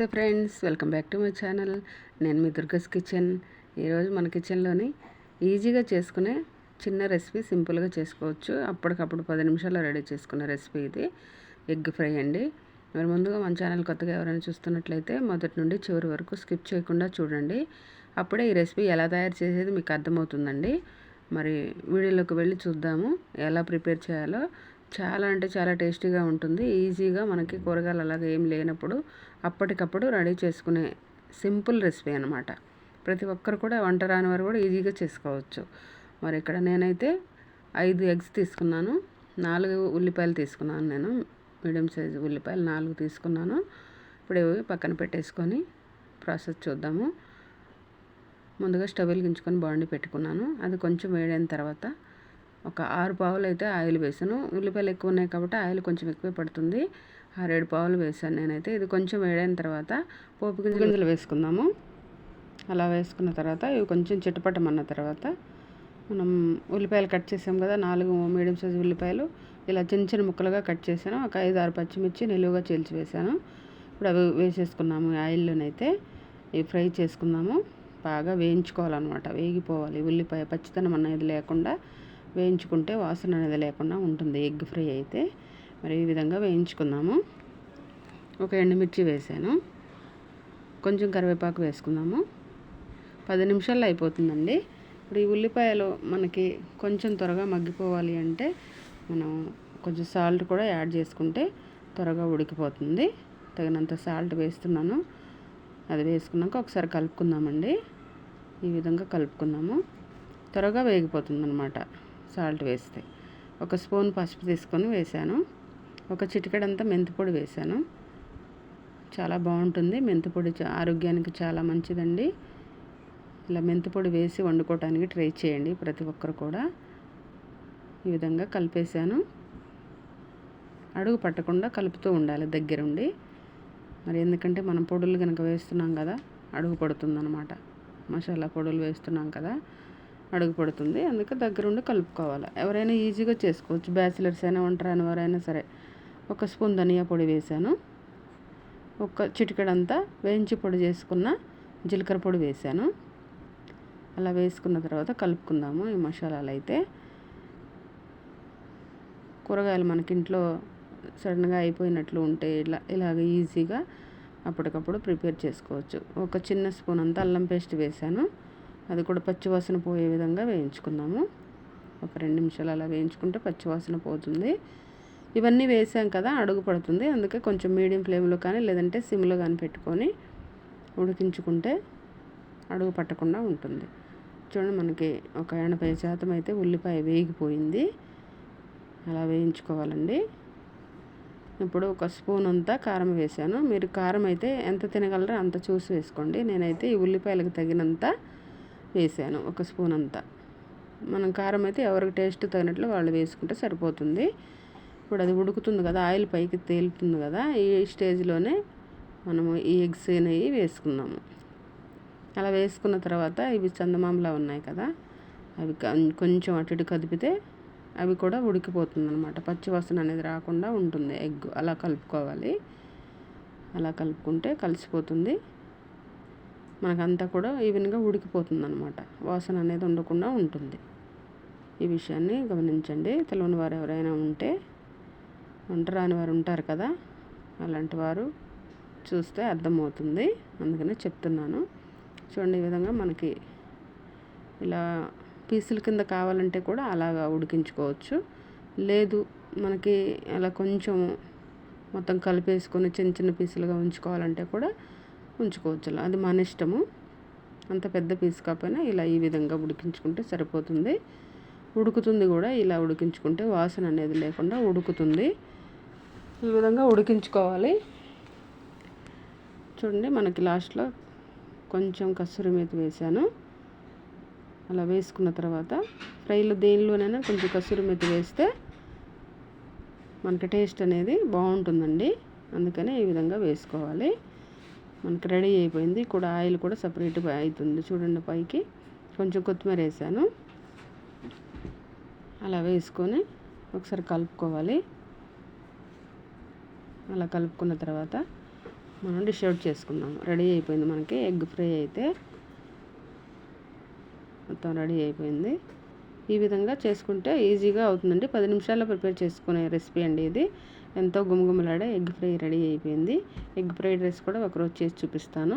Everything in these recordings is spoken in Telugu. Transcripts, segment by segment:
నమస్తే friends welcome back to my channel. నేను మీ దుర్గస్ కిచెన్. ఈరోజు మన కిచెన్లోని ఈజీగా చేసుకునే చిన్న రెసిపీ సింపుల్గా చేసుకోవచ్చు. అప్పటికప్పుడు పది నిమిషాల్లో రెడీ చేసుకునే రెసిపీ ఇది. ఎగ్ ఫ్రై అండి. మరి ముందుగా మన ఛానల్ కొత్తగా ఎవరైనా చూస్తున్నట్లయితే మొదటి నుండి చివరి వరకు స్కిప్ చేయకుండా చూడండి. అప్పుడే ఈ రెసిపీ ఎలా తయారు చేసేది మీకు అర్థమవుతుందండి. మరి వీడియోలోకి వెళ్ళి చూద్దాము ఎలా ప్రిపేర్ చేయాలో. చాలా అంటే చాలా టేస్టీగా ఉంటుంది. ఈజీగా మనకి కూరగాయలు అలాగే ఏం లేనప్పుడు అప్పటికప్పుడు రెడీ చేసుకునే సింపుల్ రెసిపీ అనమాట ప్రతి ఒక్కరు కూడా వంట రాని వారు కూడా ఈజీగా చేసుకోవచ్చు. మరి ఇక్కడ నేనైతే ఐదు ఎగ్స్ తీసుకున్నాను. నాలుగు ఉల్లిపాయలు తీసుకున్నాను నేను. మీడియం సైజు ఉల్లిపాయలు నాలుగు తీసుకున్నాను. ఇప్పుడు పక్కన పెట్టేసుకొని ప్రాసెస్ చూద్దాము. ముందుగా స్టవ్ వెలిగించుకొని బాండి పెట్టుకున్నాను. అది కొంచెం వేడైన తర్వాత ఒక ఆరు పావులు అయితే ఆయిల్ వేసాను. ఉల్లిపాయలు ఎక్కువ ఉన్నాయి కాబట్టి ఆయిల్ కొంచెం ఎక్కువ పడుతుంది. ఆరేడు పావులు వేసాను నేనైతే. ఇది కొంచెం వేడైన తర్వాత పోపు గింజలు వేసుకుందాము. అలా వేసుకున్న తర్వాత ఇవి కొంచెం చిట్టపట్టమన్న తర్వాత మనం ఉల్లిపాయలు కట్ చేసాం కదా నాలుగు మీడియం సైజు ఉల్లిపాయలు. ఇలా చిన్న చిన్న ముక్కలుగా కట్ చేశాను ఒక ఐదు ఆరు పచ్చిమిర్చి నిలువుగా చీల్చి వేసాను. ఇప్పుడు అవి వేసేసుకున్నాము ఆయిల్లోనైతే. ఇవి ఫ్రై చేసుకుందాము. బాగా వేయించుకోవాలన్నమాట. వేగిపోవాలి. ఉల్లిపాయ పచ్చితనం అనేది లేకుండా వేయించుకుంటే వాసన అనేది లేకుండా ఉంటుంది. ఎగ్ ఫ్రై అయితే మరి ఈ విధంగా వేయించుకుందాము. ఒక ఎండుమిర్చి వేసాను. కొంచెం కరివేపాకు వేసుకుందాము. పది నిమిషాల్లో అయిపోతుందండి. ఇప్పుడు ఈ ఉల్లిపాయలు మనకి కొంచెం త్వరగా మగ్గిపోవాలి అంటే మనం కొంచెం సాల్ట్ కూడా యాడ్ చేసుకుంటే త్వరగా ఉడికిపోతుంది. తగినంత సాల్ట్ వేస్తున్నాను. అది వేసుకున్నాక ఒకసారి కలుపుకుందామండి. ఈ విధంగా కలుపుకుందాము. త్వరగా వేగిపోతుంది అనమాట సాల్ట్ వేస్తే ఒక స్పూన్ పసుపు తీసుకొని వేసాను. ఒక చిటికెడంతా మెంతిపొడి వేసాను. చాలా బాగుంటుంది. మెంతిపొడి ఆరోగ్యానికి చాలా మంచిదండి. ఇలా మెంతిపొడి వేసి వండుకోవడానికి ట్రై చేయండి ప్రతి ఒక్కరు కూడా. ఈ విధంగా కలిపేసాను. అడుగు పట్టకుండా కలుపుతూ ఉండాలి దగ్గరుండి. మరి ఎందుకంటే మనం పొడులు కనుక వేస్తున్నాం కదా అడుగు పడుతుందన్నమాట. మసాలా పొడులు వేస్తున్నాం కదా అడుగు పడుతుంది అందుకే దగ్గరుండి కలుపుకోవాలి. ఎవరైనా ఈజీగా చేసుకోవచ్చు. బ్యాచిలర్స్ అయినా ఉంటారని ఎవరైనా సరే. ఒక స్పూన్ ధనియా పొడి వేసాను ఒక చిటికెడంతా వేయించి పొడి చేసుకున్న జీలకర్ర పొడి వేసాను అలా వేసుకున్న తర్వాత కలుపుకుందాము ఈ మసాలాలు అయితే కూరగాయలు మనకి ఇంట్లో సడన్గా అయిపోయినట్లు ఉంటే ఇలా ఇలాగ ఈజీగా అప్పటికప్పుడు ప్రిపేర్ చేసుకోవచ్చు. ఒక చిన్న స్పూన్ అంతా అల్లం పేస్ట్ వేసాను అది కూడా పచ్చివాసన పోయే విధంగా వేయించుకుందాము. ఒక రెండు నిమిషాలు అలా వేయించుకుంటే పచ్చివాసన పోతుంది. ఇవన్నీ వేసాం కదా అడుగు పడుతుంది. అందుకే కొంచెం మీడియం ఫ్లేమ్లో కానీ లేదంటే సిమ్లో కానీ పెట్టుకొని ఉడికించుకుంటే అడుగు పట్టకుండా ఉంటుంది. చూడండి మనకి ఒక ఎనభై శాతం అయితే ఉల్లిపాయ వేగిపోయింది. అలా వేయించుకోవాలండి. ఇప్పుడు ఒక స్పూన్ అంతా కారం వేసాను. మీరు కారం అయితే ఎంత తినగలరో అంత చూసి వేసుకోండి. నేనైతే ఈ ఉల్లిపాయలకు తగినంత వేసాను ఒక స్పూన్ అంతా. మనం కారం అయితే ఎవరికి టేస్ట్ తగినట్లు వాళ్ళు వేసుకుంటే సరిపోతుంది. ఇప్పుడు అది ఉడుకుతుంది కదా ఆయిల్ పైకి తేలుతుంది కదా ఈ స్టేజ్లోనే మనము ఈ ఎగ్స్ అనేవి వేసుకున్నాము. అలా వేసుకున్న తర్వాత ఇవి చందమామలా ఉన్నాయి కదా అవి కొంచెం అటు ఇటు కదిపితే అవి కూడా ఉడికిపోతుంది అనమాట పచ్చివాసన అనేది రాకుండా ఉంటుంది ఎగ్. అలా కలుపుకోవాలి. అలా కలుపుకుంటే కలిసిపోతుంది. మనకంతా కూడా ఈవెన్గా ఉడికిపోతుంది అనమాట వాసన అనేది ఉండకుండా ఉంటుంది. ఈ విషయాన్ని గమనించండి. తెలియని వారు ఎవరైనా ఉంటే వంట రాని వారు ఉంటారు కదా అలాంటి వారు చూస్తే అర్థమవుతుంది. అందుకనే చెప్తున్నాను. చూడండి ఈ విధంగా మనకి ఇలా పీసుల కింద కావాలంటే కూడా అలాగా ఉడికించుకోవచ్చు. లేదు మనకి అలా కొంచెం మొత్తం కలిపేసుకొని చిన్న చిన్న పీసులుగా ఉంచుకోవాలంటే కూడా ఉంచుకోవచ్చు అది మన ఇష్టము. అంత పెద్ద పీస్ కాకపోయినా ఇలా ఈ విధంగా ఉడికించుకుంటే సరిపోతుంది. ఉడుకుతుంది కూడా ఇలా ఉడికించుకుంటే వాసన అనేది లేకుండా ఉడుకుతుంది. ఈ విధంగా ఉడికించుకోవాలి. చూడండి మనకి లాస్ట్లో కొంచెం కస్తూరి మేతి వేసాను. అలా వేసుకున్న తర్వాత ఫ్రైలో దేనిలోనైనా కొంచెం కస్తూరి మెత్తి వేస్తే మనకి టేస్ట్ అనేది బాగుంటుందండి. అందుకనే ఈ విధంగా వేసుకోవాలి. మనకి రెడీ అయిపోయింది. కూడా ఆయిల్ కూడా సపరేట్ అవుతుంది. చూడండి పైకి. కొంచెం కొత్తిమీర వేసాను. అలా వేసుకొని ఒకసారి కలుపుకోవాలి. అలా కలుపుకున్న తర్వాత మనం డిష్ అవుట్ చేసుకుందాం. రెడీ అయిపోయింది మనకి. ఎగ్ ఫ్రై అయితే మొత్తం రెడీ అయిపోయింది. ఈ విధంగా చేసుకుంటే ఈజీగా అవుతుందండి. పది నిమిషాల్లో ప్రిపేర్ చేసుకునే రెసిపీ అండి ఇది. ఎంతో గుమగుమలాడే ఎగ్ ఫ్రై రెడీ అయిపోయింది. ఎగ్ ఫ్రైడ్ రైస్ కూడా ఒకరోజు చేసి చూపిస్తాను.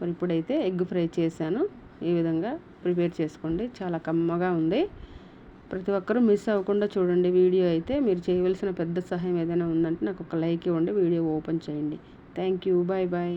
మరి ఇప్పుడైతే ఎగ్ ఫ్రై చేశాను. ఈ విధంగా ప్రిపేర్ చేసుకోండి. చాలా కమ్మగా ఉంది. ప్రతి ఒక్కరూ మిస్ అవ్వకుండా చూడండి వీడియో అయితే. మీరు చేయవలసిన పెద్ద సహాయం ఏదైనా ఉందంటే నాకు ఒక లైక్ ఇవ్వండి. వీడియో ఓపెన్ చేయండి. Thank you. Bye bye.